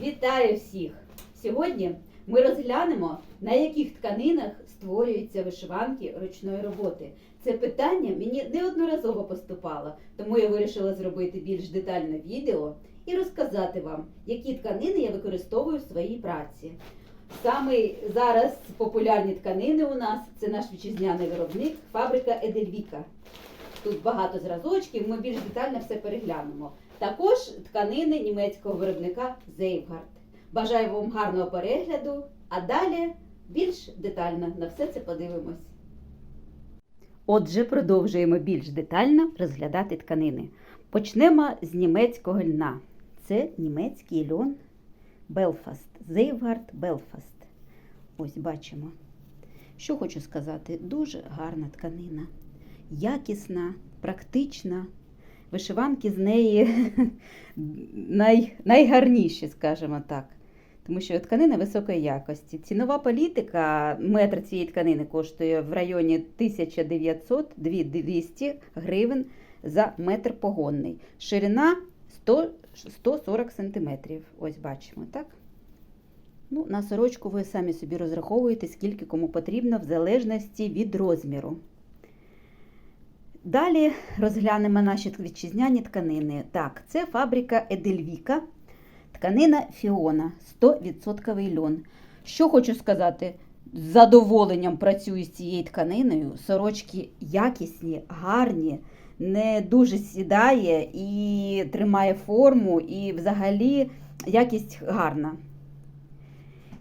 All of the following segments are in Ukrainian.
Вітаю всіх! Сьогодні ми розглянемо, на яких тканинах створюються вишиванки ручної роботи. Це питання мені неодноразово поступало, тому я вирішила зробити більш детальне відео і розказати вам, які тканини я використовую в своїй праці. Саме зараз популярні тканини у нас це наш вітчизняний виробник, фабрика Едельвіка. Тут багато зразочків, ми більш детально все переглянемо. Також тканини німецького виробника Зейфгард. Бажаю вам гарного перегляду, а далі більш детально на все це подивимось. Отже, продовжуємо більш детально розглядати тканини. Почнемо з німецького льна. Це німецький льон Белфаст. Зейфгард Белфаст. Ось бачимо. Що хочу сказати, дуже гарна тканина, якісна, практична. Вишиванки з неї най, найгарніші, скажімо так. Тому що тканина високої якості. Цінова політика, метр цієї тканини коштує в районі 1900-200 гривень за метр погонний. Ширина 100, 140 сантиметрів. Ось бачимо, так? Ну, на сорочку ви самі собі розраховуєте, скільки кому потрібно, в залежності від розміру. Далі розглянемо наші вітчизняні тканини. Так, це фабрика Едельвіка, тканина Фіона, 100% льон. Що хочу сказати, з задоволенням працюю з цією тканиною. Сорочки якісні, гарні, не дуже сідає і тримає форму, і взагалі якість гарна.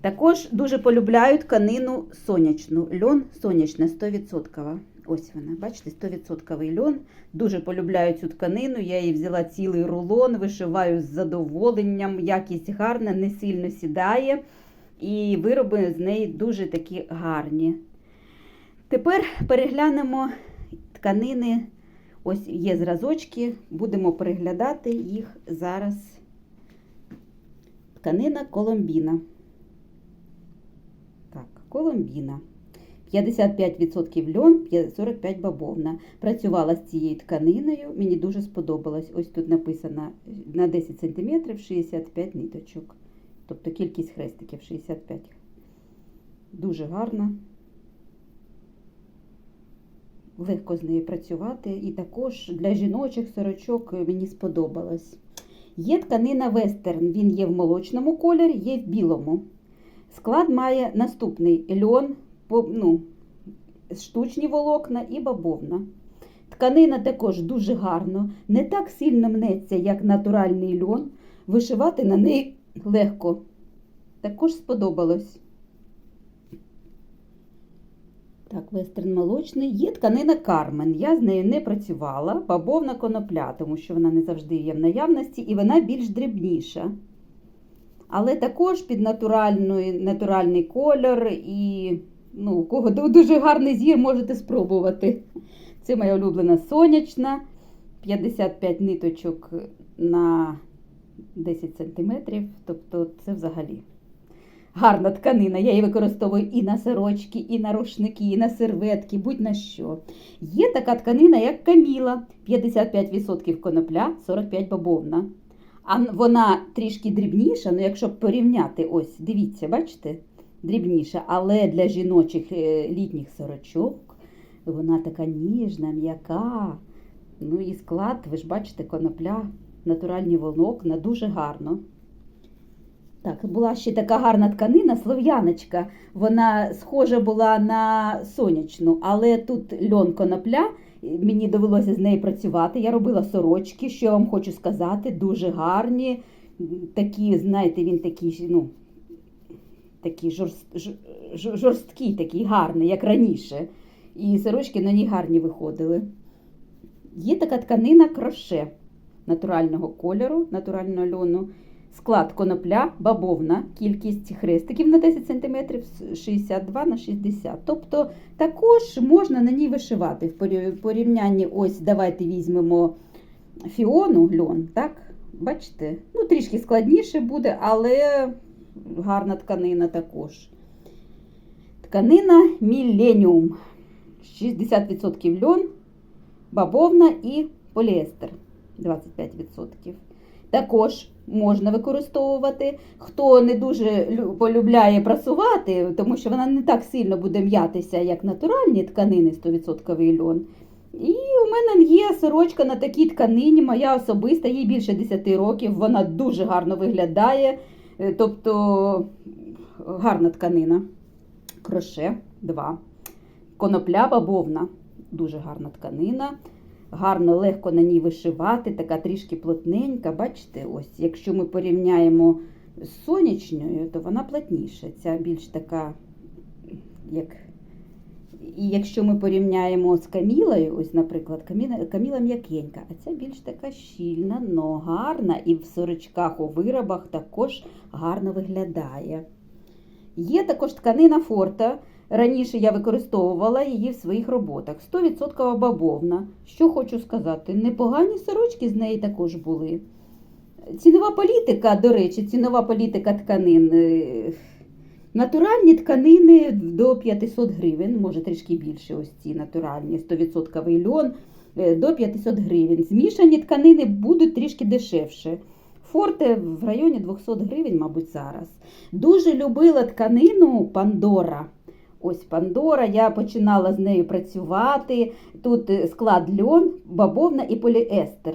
Також дуже полюбляю тканину сонячну. Льон сонячна 100%. Ось вона, бачите, 100% льон. Дуже полюбляю цю тканину. Я її взяла цілий рулон, вишиваю з задоволенням. Якість гарна, не сильно сідає. І вироби з неї дуже такі гарні. Тепер переглянемо тканини. Ось є зразочки, будемо переглядати їх зараз. Тканина Коломбіна. Так, Коломбіна. 55% льон, 45 бавовна. Працювала з цією тканиною, мені дуже сподобалось. Ось тут написано на 10 см 65 ниточок. Тобто кількість хрестиків 65. Дуже гарна. Легко з нею працювати. І також для жіночих сорочок мені сподобалось. Є тканина вестерн, він є в молочному кольорі, є в білому. Склад має наступний льон, ну, штучні волокна і бабовна. Тканина також дуже гарно, не так сильно мнеться, як натуральний льон. Вишивати на неї легко. Також сподобалось. Так, вестерн молочний. Є тканина Кармен. Я з нею не працювала. Бабовна конопля, тому що вона не завжди є в наявності, і вона більш дрібніша. Але також під натуральний, натуральний кольор і ну, у кого дуже гарний зір, можете спробувати. Це моя улюблена сонячна, 55 ниточок на 10 см. Тобто це взагалі гарна тканина. Я її використовую і на сорочки, і на рушники, і на серветки, будь-на що. Є така тканина, як каміла, 55% конопля, 45 бабовна. А вона трішки дрібніша, ну якщо порівняти, ось, дивіться, бачите? Дрібніша, але для жіночих е, літніх сорочок вона така ніжна, м'яка. Ну і склад, ви ж бачите, конопля, натуральні волокна, дуже гарно. Так, була ще така гарна тканина, слов'яночка. Вона схожа була на сонячну, але тут льон конопля. Мені довелося з нею працювати. Я робила сорочки, що я вам хочу сказати, дуже гарні. Такі, знаєте, він такий, ну, такий жорст, жорсткий, такий гарний, як раніше. І сорочки на ній гарні виходили. Є така тканина кроше натурального кольору, натурального льону. Склад конопля, бабовна, кількість хрестиків на 10 см 62 на 60 Тобто також можна на ній вишивати. В порівнянні, ось давайте візьмемо фіону льон, так? Бачите? Ну, трішки складніше буде, але гарна тканина також. Тканина Міленіум. 60% льон, бавовна і поліестер 25%. Також можна використовувати. Хто не дуже полюбляє прасувати, тому що вона не так сильно буде м'ятися, як натуральні тканини 100% льон. І у мене є сорочка на такій тканині, моя особиста, їй більше 10 років, вона дуже гарно виглядає. Е, Тобто гарна тканина. Кроше 2. Конопля бавовна. Дуже гарна тканина. Гарно, легко на ній вишивати, така трішки плотненька. Бачите, ось, якщо ми порівняємо з сонячною, то вона плотніша. Ця більш така, як. І якщо ми порівняємо з камілою, ось, наприклад, каміла, каміла м'якенька, а ця більш така щільна, но гарна, і в сорочках у виробах також гарно виглядає. Є також тканина форта. Раніше я використовувала її в своїх роботах. 100% бавовна. Що хочу сказати, непогані сорочки з неї також були. Цінова політика, до речі, цінова політика тканин. Натуральні тканини до 500 гривень, може трішки більше, ось ці натуральні, 100% льон е, до 500 гривень. Змішані тканини будуть трішки дешевше. Форте в районі 200 гривень, мабуть, зараз. Дуже любила тканину Пандора. Ось Пандора, я починала з нею працювати. Тут е, склад льон, бавовна і поліестер.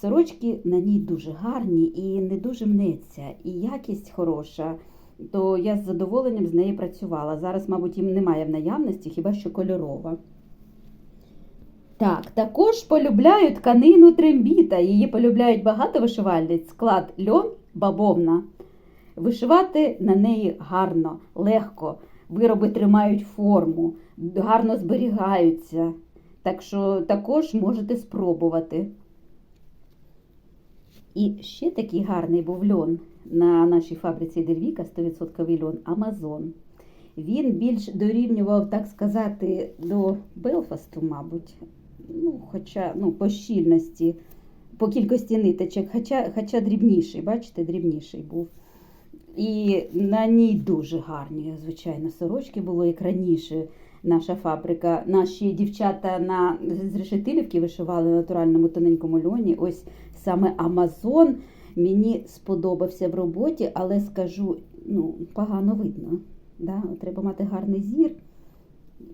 Сорочки на ній дуже гарні і не дуже мнеться, і якість хороша. То я з задоволенням з нею працювала. Зараз, мабуть, їм немає в наявності, хіба що кольорова. Так, також полюбляю тканину трембіта. Її полюбляють багато вишивальниць. Склад льон, бавовна. Вишивати на неї гарно, легко. Вироби тримають форму, гарно зберігаються. Так що також можете спробувати. І ще такий гарний був льон на нашій фабриці Дельвіка 100% льон Амазон. Він більш дорівнював, так сказати, до Белфасту, мабуть. Ну, хоча ну, по щільності, по кількості ниточок, хоча, хоча дрібніший, бачите, дрібніший був. І на ній дуже гарні, звичайно, сорочки було, як раніше наша фабрика. Наші дівчата на, з решетилівки вишивали на натуральному тоненькому льоні. Ось саме Амазон мені сподобався в роботі, але скажу, ну, погано видно. Да? Треба мати гарний зір.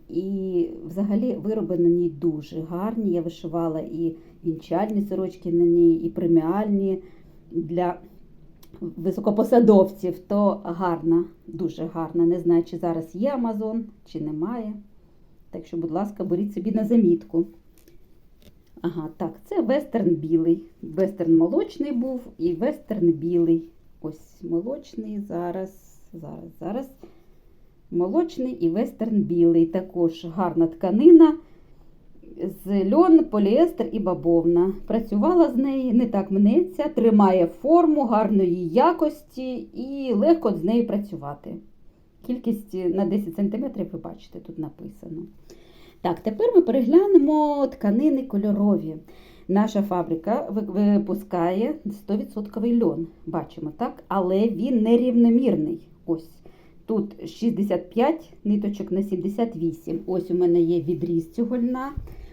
І взагалі вироби на ній дуже гарні. Я вишивала і вінчальні сорочки на ній, і преміальні для високопосадовців, то гарна, дуже гарна. Не знаю, чи зараз є Амазон, чи немає. Так що, будь ласка, беріть собі на замітку. Ага, так, це вестерн білий. Вестерн молочний був і вестерн білий. Ось молочний, зараз, зараз, зараз. Молочний і вестерн білий. Також гарна тканина з льон, поліестер і бабовна. Працювала з неї, не так мнеться, тримає форму гарної якості і легко з нею працювати. Кількість на 10 см, ви бачите, тут написано. Так, тепер ми переглянемо тканини кольорові. Наша фабрика випускає 100% льон. Бачимо, так? Але він нерівномірний. Ось тут 65 ниточок на 78. Ось у мене є відріз цього льна.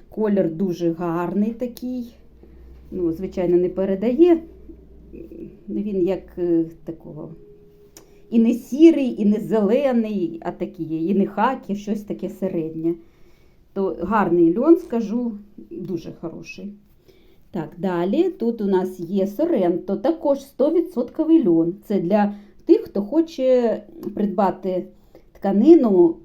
Колір дуже гарний такий. Ну, звичайно, не передає. Він як е, такого. І не сірий, і не зелений, а такий, і не хакі, щось таке середнє. То гарний льон, скажу, дуже хороший. Так, далі тут у нас є Соренто, також 100% льон. Це для тих, хто хоче придбати тканину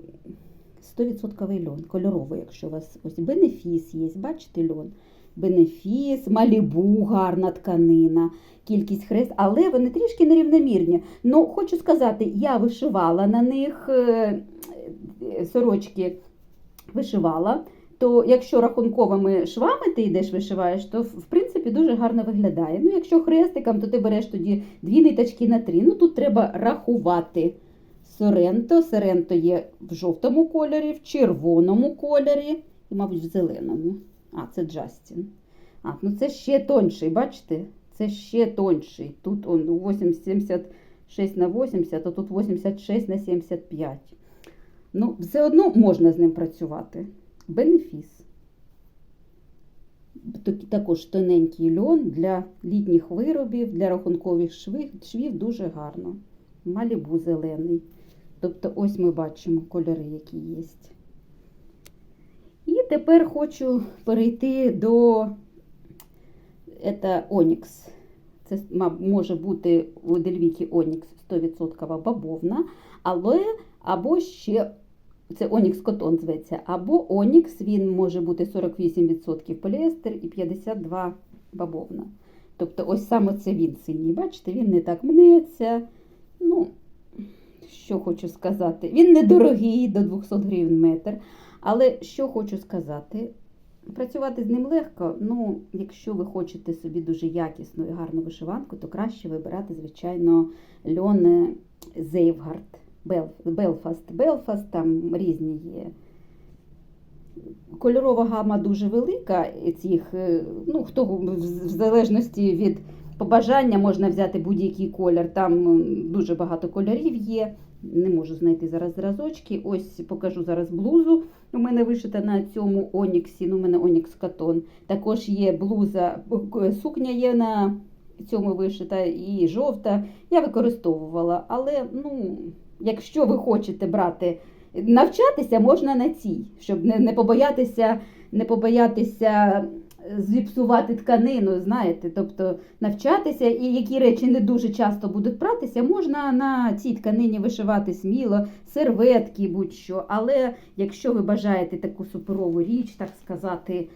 100% льон, кольоровий, якщо у вас ось бенефіс є, бачите льон. Бенефіс, малібу, гарна тканина, кількість хрест, але вони трішки нерівномірні. Ну, хочу сказати, я вишивала на них е, е, сорочки, вишивала. То якщо рахунковими швами ти йдеш вишиваєш, то в принципі дуже гарно виглядає. Ну, якщо хрестиком, то ти береш тоді дві ниточки на три. Ну тут треба рахувати. Соренто. Соренто є в жовтому кольорі, в червоному кольорі і, мабуть, в зеленому. А, це Джастін. А, ну це ще тонший, бачите? Це ще тонший. Тут он 86 на 80, а тут 86 на 75. Ну, все одно можна з ним працювати. Бенефіс. також тоненький льон для літніх виробів, для рахункових швів, швів дуже гарно. Малібу зелений. Тобто ось ми бачимо кольори, які є. І тепер хочу перейти до це Онікс. Це може бути у Дельвіті Онікс 100% бавовна, але або ще це Онікс Котон зветься, або Онікс, він може бути 48% поліестер і 52% бавовна. Тобто ось саме це він синій. Бачите, він не так мнеться. Ну, що хочу сказати, він недорогий до 200 гривень метр. Але що хочу сказати, працювати з ним легко. Ну, якщо ви хочете собі дуже якісну і гарну вишиванку, то краще вибирати, звичайно, льон Зейвгард. Белфаст. Белфаст там різні є. Кольорова гама дуже велика. Цих, е, ну, хто в залежності від побажання можна взяти будь-який колір. Там дуже багато кольорів є. Не можу знайти зараз зразочки. Ось покажу зараз блузу. У мене вишита на цьому Оніксі. Ну, у мене Онікс Катон. Також є блуза, сукня є на цьому вишита і жовта. Я використовувала, але ну, якщо ви хочете брати, навчатися можна на цій, щоб не, не побоятися, не побоятися зіпсувати тканину, знаєте, тобто навчатися, і які речі не дуже часто будуть пратися, можна на цій тканині вишивати сміло, серветки, будь-що. Але якщо ви бажаєте таку суперову річ, так сказати,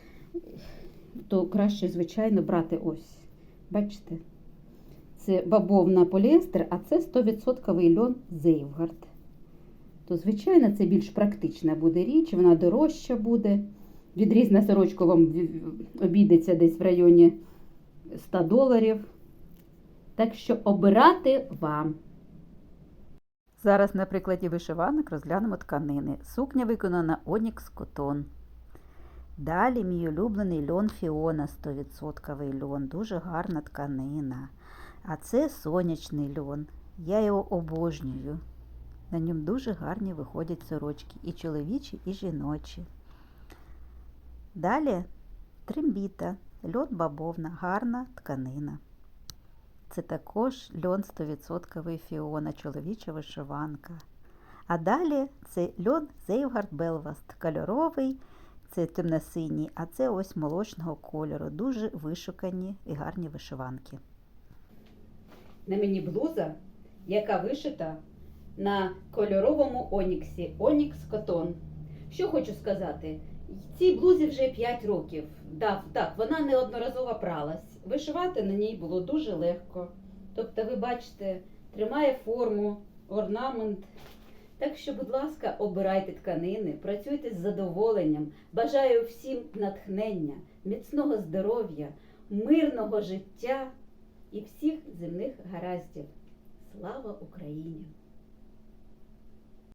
то краще, звичайно, брати ось. Бачите? Це бабовна поліестер, а це 100% льон Зейвгард. То, звичайно, це більш практична буде річ, вона дорожча буде. Відріз на сорочку вам обійдеться десь в районі 100 доларів. Так що обирати вам. Зараз на прикладі вишиванок розглянемо тканини. Сукня виконана Онікс Котон. Далі мій улюблений льон Фіона 100% льон. Дуже гарна тканина. А це сонячний льон. Я його обожнюю. На ньому дуже гарні виходять сорочки, і чоловічі, і жіночі. Далі трембіта, льон бабовна, гарна тканина. Це також льон 100% фіона, чоловіча вишиванка. А далі це льон Зейвгард Белваст, кольоровий, це темно-синій, а це ось молочного кольору. Дуже вишукані і гарні вишиванки. На мені блуза, яка вишита на кольоровому оніксі. Онікс Котон. Що хочу сказати? Цій блузі вже 5 років. Да, так, вона неодноразово пралась. Вишивати на ній було дуже легко. Тобто, ви бачите, тримає форму, орнамент. Так що, будь ласка, обирайте тканини, працюйте з задоволенням. Бажаю всім натхнення, міцного здоров'я, мирного життя і всіх земних гараздів. Слава Україні!